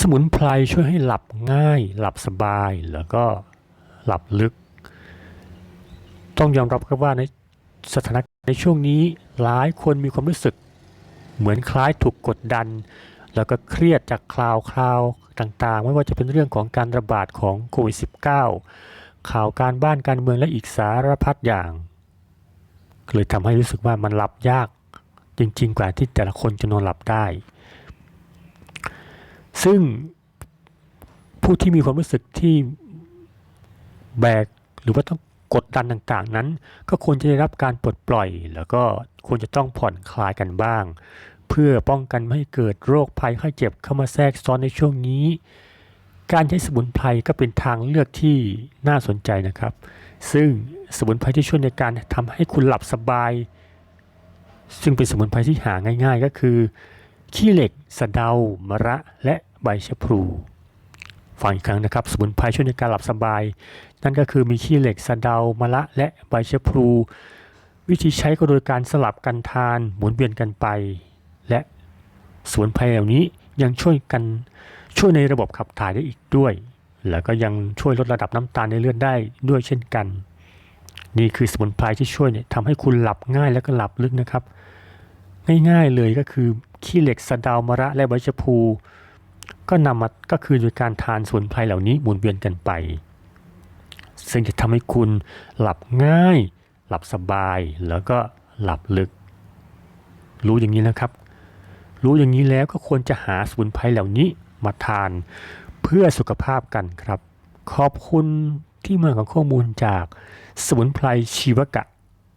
สมุนไพรช่วยให้หลับง่าย หลับสบายแล้วก็หลับลึก ต้องยอมรับครับว่าในสถานการณ์ในช่วงนี้หลายคนมีความรู้สึก เหมือนคล้ายถูกกดดัน แล้วก็เครียดจากคราวคราวต่างๆ ไม่ว่าจะเป็นเรื่องของการระบาดของโควิด -19 ข่าวการบ้านการเมืองและอีกสารพัดอย่างเลยทำให้รู้สึกว่ามันหลับยากจริงๆ กว่าที่แต่ละคนจะนอนหลับได้ ซึ่งผู้ที่มีความรู้สึกที่แบกหรือว่าต้องกดดันต่างๆนั้น ก็ควรจะได้รับการปลดปล่อย แล้วก็ควรจะต้องผ่อนคลายกันบ้าง เพื่อป้องกันไม่ให้เกิดโรคภัยไข้เจ็บเข้ามาแทรกซ้อนในช่วงนี้ การใช้สมุนไพรก็เป็นทางเลือกที่น่าสนใจนะครับ ซึ่งสมุนไพรที่ช่วยในการทำให้คุณหลับสบาย ซึ่งเป็นสมุนไพรที่หาง่าย ๆ ก็คือ ขี้เหล็ก สะเดามะระ และใบชะพลูฟังอีกครั้งนะครับ สมุนไพรช่วยในการหลับสบาย นั่นก็คือมีขี้เหล็ก สะเดามะระ และใบชะพลู วิธีใช้ก็โดยการสลับกันทาน หมุนเวียนกันไป และสมุนไพรเหล่านี้ยังช่วยกันช่วยในระบบขับถ่ายได้อีกด้วย แล้วก็ยังช่วยลดระดับน้ำตาลในเลือดได้ด้วยเช่นกัน นี่คือสมุนไพรที่ช่วยเนี่ยทำให้คุณหลับง่ายแล้วก็หลับลึกนะครับ ง่ายๆเลยก็คือ ขี้เหล็กสะดามะระและใบชะพู ก็นำมาก็คือโดยการทานสมุนไพรเหล่านี้หมุนเวียนกันไป ซึ่งจะทำให้คุณหลับง่าย หลับสบายแล้วก็หลับลึก รู้อย่างนี้นะครับ รู้อย่างนี้แล้วก็ควรจะหาสมุนไพรเหล่านี้มาทานเพื่อสุขภาพกันครับ ขอบคุณที่มาของข้อมูลจากสมุนไพรชีวกะ